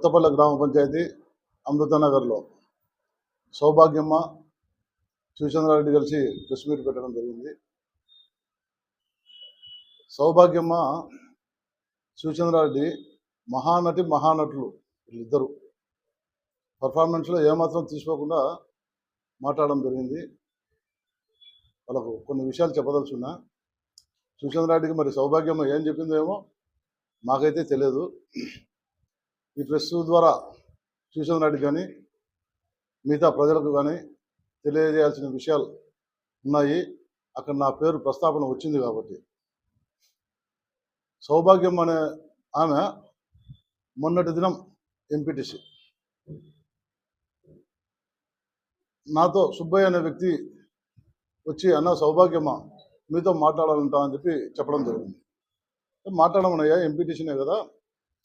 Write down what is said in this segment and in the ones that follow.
కొత్తపల్లి గ్రామ పంచాయతీ అమృతనగర్లో. సౌభాగ్యమ్మ శివచంద్రారెడ్డి కలిసి press meet పెట్టడం జరిగింది. సౌభాగ్యమ్మ శివచంద్రారెడ్డి మహానటి మహానటులు వీళ్ళిద్దరు. పర్ఫార్మెన్స్లో ఏమాత్రం తీసుకోకుండా మాట్లాడడం జరిగింది. వాళ్ళకు కొన్ని విషయాలు చెప్పదలుచున్నా. శివచంద్రారెడ్డికి మరి సౌభాగ్యమ్మ ఏం చెప్పిందో ఏమో మాకైతే తెలియదు. ఈ ప్రెస్ ద్వారా శివచంద్రారెడ్డి కానీ మిగతా ప్రజలకు కానీ తెలియజేయాల్సిన విషయాలు ఉన్నాయి. అక్కడ నా పేరు ప్రస్తావన వచ్చింది కాబట్టి. సౌభాగ్యం అనే ఆమె మొన్నటి దినం ఎంపీటీసీ. నాతో సుబ్బయ్య అనే వ్యక్తి వచ్చి అన్న సౌభాగ్యమ్మ మీతో మాట్లాడాలంటా అని చెప్పి చెప్పడం జరిగింది. మాట్లాడమన్నయ్యా ఎంపీటీసీనే కదా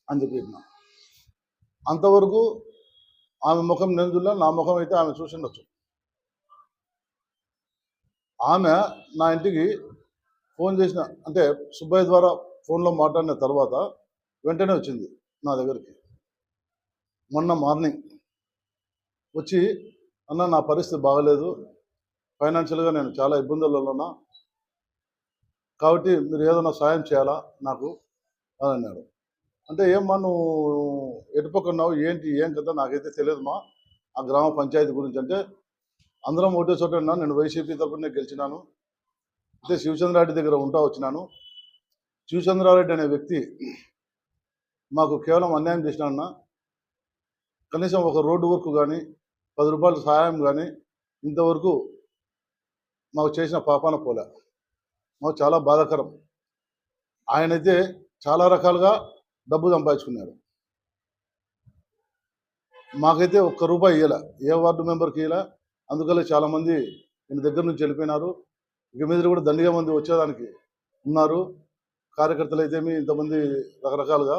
అని చెప్పి అంతవరకు ఆమె ముఖం నేను నా ముఖం అయితే ఆమె చూసిండొచ్చు ఆమె నా ఇంటికి ఫోన్ చేసిన అంటే సుబ్బయ్య ద్వారా ఫోన్లో మాట్లాడిన తర్వాత వెంటనే వచ్చింది నా దగ్గరికి. మొన్న మార్నింగ్ వచ్చి అన్న నా పరిస్థితి బాగలేదు. ఫైనాన్షియల్గా నేను చాలా ఇబ్బందులలో ఉన్నా. కాబట్టి మీరు ఏదైనా సాయం చేయాలా నాకు? అని అన్నాడు. అంటే ఏమ్మా నువ్వు ఎటుపక్కన్నావు ఏంటి ఏం కదా నాకైతే తెలియదుమా ఆ గ్రామ పంచాయతీ గురించి అంటే అందరం ఒకటే చోట ఉన్నాను. నేను వైసీపీ తరపునే గెలిచినాను. అయితే శివచంద్రారెడ్డి దగ్గర ఉంటా వచ్చినాను. శివచంద్రారెడ్డి అనే వ్యక్తి మాకు కేవలం అన్యాయం చేసినాడన్నా. కనీసం ఒక రోడ్డు వర్క్ కానీ పది రూపాయల సహాయం కానీ ఇంతవరకు మాకు చేసిన పాపాన పోలే. మాకు చాలా బాధాకరం. ఆయనైతే చాలా రకాలుగా డబ్బు సంపాదించుకున్నారు. మాకైతే ఒక్క రూపాయి ఇవ్వలే ఏ వార్డు మెంబర్కి ఇవ్వాల అందుకనే చాలామంది నేను దగ్గర నుంచి వెళ్ళిపోయినారు. ఇక మీద కూడా దండిగా మంది వచ్చేదానికి ఉన్నారు. కార్యకర్తలు అయితేమి ఇంతమంది రకరకాలుగా.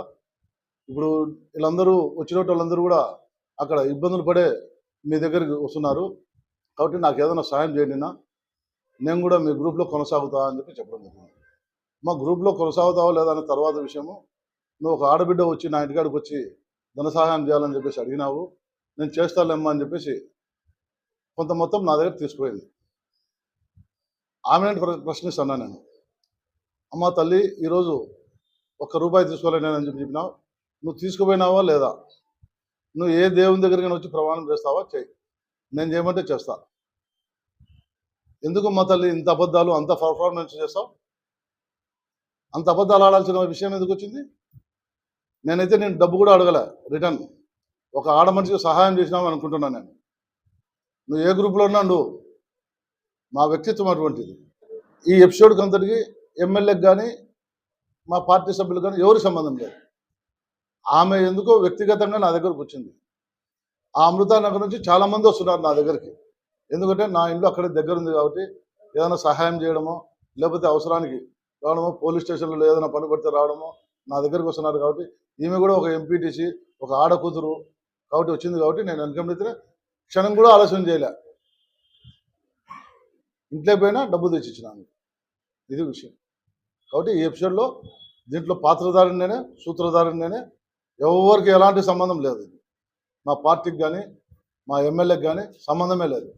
ఇప్పుడు వీళ్ళందరూ వచ్చిన వాళ్ళందరూ కూడా అక్కడ ఇబ్బందులు పడే మీ దగ్గరికి వస్తున్నారు. కాబట్టి నాకు ఏదైనా సాయం చేయండి నేను కూడా మీ గ్రూప్లో కొనసాగుతా అని చెప్పి చెప్పడం జరిగింది. మా గ్రూప్లో కొనసాగుతావా లేదా అనే తర్వాత విషయము నువ్వు ఒక ఆడబిడ్డ వచ్చి నా ఇంటికాడికి వచ్చి ధన సహాయం చేయాలని చెప్పేసి అడిగినావు నేను చేస్తాలేమ్మా అని చెప్పేసి కొంత మొత్తం నా దగ్గర తీసుకుపోయింది. ఆమె ప్రశ్నిస్తున్నా నేను? అమ్మ తల్లి ఈరోజు ఒక్క రూపాయి తీసుకోలేనని చెప్పి చెప్పినావు నువ్వు తీసుకుపోయినావా లేదా? నువ్వు ఏ దేవుని దగ్గరికి వచ్చి ప్రమాణం చేస్తావా? చెయ్యి నేను చేయమంటే చేస్తా. ఎందుకు మా తల్లి ఇంత అబద్ధాలు అంత పర్ఫార్మెన్స్ చేస్తావు? అంత అబద్ధాలు ఆడాల్సిన విషయం ఎందుకు వచ్చింది? నేనైతే నేను డబ్బు కూడా అడగలే రిటర్న్. ఒక ఆడ మనిషికి సహాయం చేసినావు అనుకుంటున్నాను నేను. నువ్వు ఏ గ్రూప్లో ఉన్నా నువ్వు మా వ్యక్తిత్వం అటువంటిది. ఈ ఎపిసోడ్కి అంతటికి ఎమ్మెల్యేకి కానీ మా పార్టీ సభ్యులకు కానీ ఎవరి సంబంధం లేదు. ఆమె ఎందుకో వ్యక్తిగతంగా నా దగ్గరకు వచ్చింది. ఆ అమృతానగర్ నుంచి చాలామంది వస్తున్నారు నా దగ్గరికి. ఎందుకంటే నా ఇల్లు అక్కడే దగ్గర ఉంది కాబట్టి ఏదైనా సహాయం చేయడమో లేకపోతే అవసరానికి రావడమో పోలీస్ స్టేషన్లో ఏదైనా పని పడితే రావడమో నా దగ్గరికి వస్తున్నారు కాబట్టి ఈమె కూడా ఒక ఎంపీటీసీ ఒక ఆడ కూతురు కాబట్టి వచ్చింది కాబట్టి నేను వెనకబడితే క్షణం కూడా ఆలస్యం చేయలే. ఇంట్లో పోయినా డబ్బు తెచ్చి ఇచ్చినాను ఇది విషయం. కాబట్టి ఈ ఎపిసోడ్లో దీంట్లో పాత్రధారుడినే సూత్రధారుడినే ఎవరికి ఎలాంటి సంబంధం లేదు. మా పార్టీకి కానీ మా ఎమ్మెల్యేకి కానీ సంబంధమే లేదు.